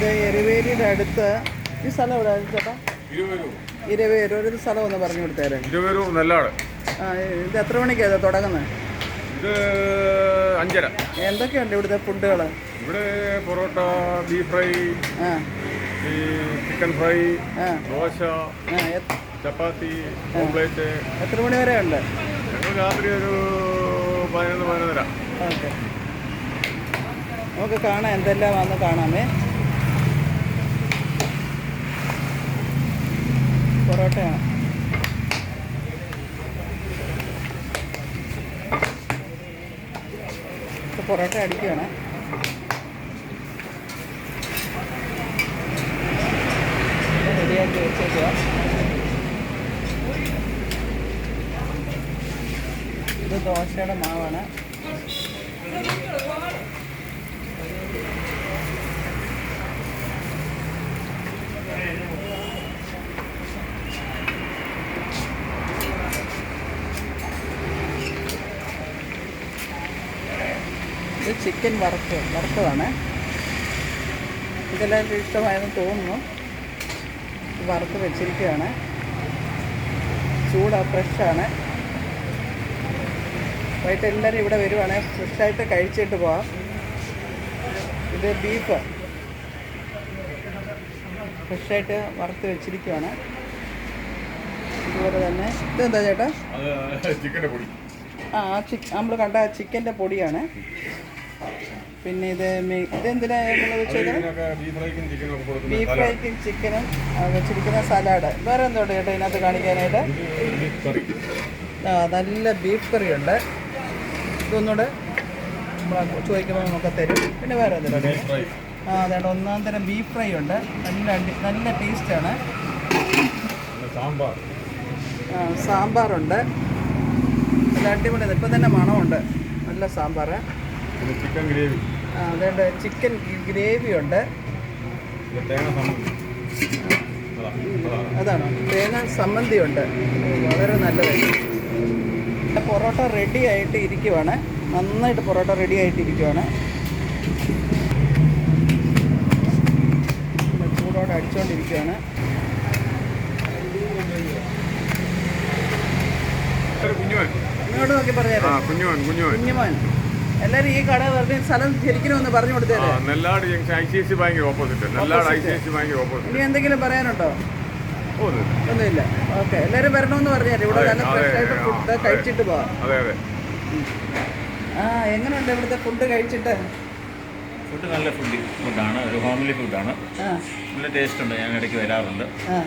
ഇത് എരുവേലിയുടെ അടുത്ത് ഈ സ്ഥലം എവിടെ ചേട്ടാ? ഇരുവരൂർ. ഇരവേര് ഒരു സ്ഥലം ഒന്ന് പറഞ്ഞു കൊടുത്തേരെ ഇരുവരൂർ നെല്ലാട് ആ ഇത് എത്ര മണിക്കാണ് തുടങ്ങുന്നത് ഇത് അഞ്ചര. എന്തൊക്കെയുണ്ട് ഇവിടുത്തെ ഫുഡുകൾ ഇവിടെ പൊറോട്ട ബീഫ് ഫ്രൈ ആ. ഈ chicken fry dosa chapati omelette. എത്ര മണി വരെ ഉണ്ട്? ഞങ്ങൾ രാത്രി ഒരു പതിനൊന്ന് പതിനൊന്നര. ഓക്കെ. നമുക്ക് കാണാം എന്തെല്ലാം വന്ന് കാണാമേ. പൊറോട്ടയാണ്. പൊറോട്ട അടിക്കുകയാണ് റെഡിയാക്കി വെച്ചേക്കുക ഇത് ദോശയുടെ മാവാണ്. ഇത് ചിക്കൻ വറുത്ത് വറുത്തതാണ്. ഇതെല്ലാവർക്കും ഇഷ്ടമായെന്ന് തോന്നുന്നു. വറുത്ത് വെച്ചിരിക്കുകയാണ്. ചൂടാ ഫ്രഷാണ്. വൈകിട്ട് എല്ലാവരും ഇവിടെ വരുവാണെങ്കിൽ ഫ്രഷായിട്ട് കഴിച്ചിട്ട് പോവാം. ഇത് ബീഫ് ഫ്രഷായിട്ട് വറുത്ത് വെച്ചിരിക്കുകയാണ്. ഇതുപോലെ തന്നെ. ഇതെന്താ ചേട്ടാ? ചിക്കന്റെ പൊടി. ആ ചിക്ക് നമ്മൾ കണ്ട ചിക്കന്റെ പൊടിയാണ്. പിന്നെ ഇത് ബീഫ് ഫ്രൈക്കും ചിക്കനും വെച്ചിരിക്കുന്ന സലാഡ്. വേറെ എന്തോട്ട് കേട്ടോ ഇതിനകത്ത് കാണിക്കാനായിട്ട്? ആ നല്ല ബീഫ് കറി ഉണ്ട് ഇതൊന്നുകൂടെ ചോദിക്കുമ്പോൾ നമുക്ക് തരും. പിന്നെ വേറെ എന്തെങ്കിലും ആ അതാണ് ഒന്നാം തരം ബീഫ് ഫ്രൈ ഉണ്ട്. നല്ല അടി നല്ല ടേസ്റ്റാണ് ആണ്. സാമ്പാർ. ആ, സാമ്പാറുണ്ട്. നല്ല അടിപൊളി ഇപ്പം തന്നെ മണമുണ്ട്. നല്ല സാമ്പാർ ചിക്കൻ ഗ്രേവി അതുകൊണ്ട് ചിക്കൻ ഗ്രേവി ഉണ്ട്. അതാണ്. തേങ്ങ സമ്മന്തി ഉണ്ട് വളരെ നല്ലതായിരുന്നു പൊറോട്ട റെഡി ആയിട്ട് ഇരിക്കുവാണ്. നന്നായിട്ട് പൊറോട്ട റെഡി ആയിട്ട് ഇരിക്കുവാണ്. ചൂടോടെ അടിച്ചുകൊണ്ടിരിക്കുകയാണ് കുഞ്ഞുമാൻ കുഞ്ഞുമാൻ. ഇങ്ങോട്ട് നോക്കി ആ പറഞ്ഞേരാ കുഞ്ഞുവൻ കുഞ്ഞുവൻ കുഞ്ഞുമോൻ. എല്ലാവരും ഈ കട പറഞ്ഞ സ്ഥലം ധരിക്കണമെന്ന് പറഞ്ഞു കൊടുത്തത് Nellad junction I C C bank opposite Nellad I C S C bank opposite ഇനി എന്തെങ്കിലും പറയാനുണ്ടോ? ഓ ഒന്നുമില്ല. ഓക്കെ. എല്ലാവരും വരണമെന്ന് പറഞ്ഞേരെ ഇവിടെ നല്ല ഫ്രഷ് ആയിട്ട് ഫുഡ് കഴിച്ചിട്ട് പോവാം. അതെ അതെ. ആ എങ്ങനെയുണ്ട് ഇവിടുത്തെ ഫുഡ് കഴിച്ചിട്ട്? ഫുഡ് നല്ല ഫുഡ് ഫുഡാണ് ഒരു ഹോംലി ഫുഡാണ് ആ. നല്ല ടേസ്റ്റ് ഉണ്ട്. ഞാൻ ഇടയ്ക്ക് വരാറുണ്ട്. ആ.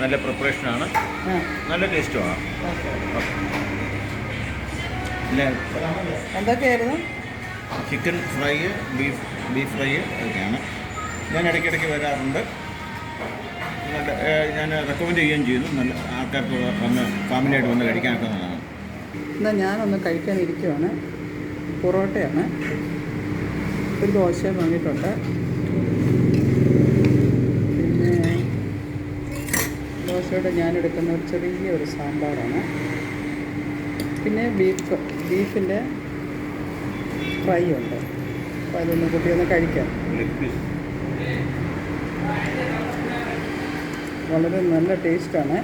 നല്ല പ്രിപ്പറേഷനാണ് ആണ്. നല്ല ടേസ്റ്റുമാണ് ഓക്കെ. എന്തൊക്കെയായിരുന്നു? Chicken fry beef beef fry ഒക്കെയാണ്. ഞാൻ ഇടയ്ക്കിടയ്ക്ക് വരാറുണ്ട്. നല്ല ഞാൻ റെക്കമെൻഡ് ചെയ്യുകയും ചെയ്യുന്നു. നല്ല ആൾക്കാർക്ക് വന്ന് ഫാമിലിയായിട്ട് വന്ന് കഴിക്കാനൊക്കെ നല്ലതാണ്. എന്നാൽ ഞാനൊന്ന് കഴിക്കാനിരിക്കുവാണ് പൊറോട്ടയാണ്. ഒരു ദോശയും വാങ്ങിയിട്ടുണ്ട്. പിന്നെ ദോശയുടെ ഞാനെടുക്കുന്ന ഒരു ചെറിയൊരു സാമ്പാറാണ്. പിന്നെ ബീഫ് ബീഫിന്റെ ഫ്രൈ ഉണ്ട്. അപ്പോൾ അതൊന്ന് കുട്ടിയൊന്ന് കഴിക്കാം. വളരെ നല്ല ടേസ്റ്റാണ്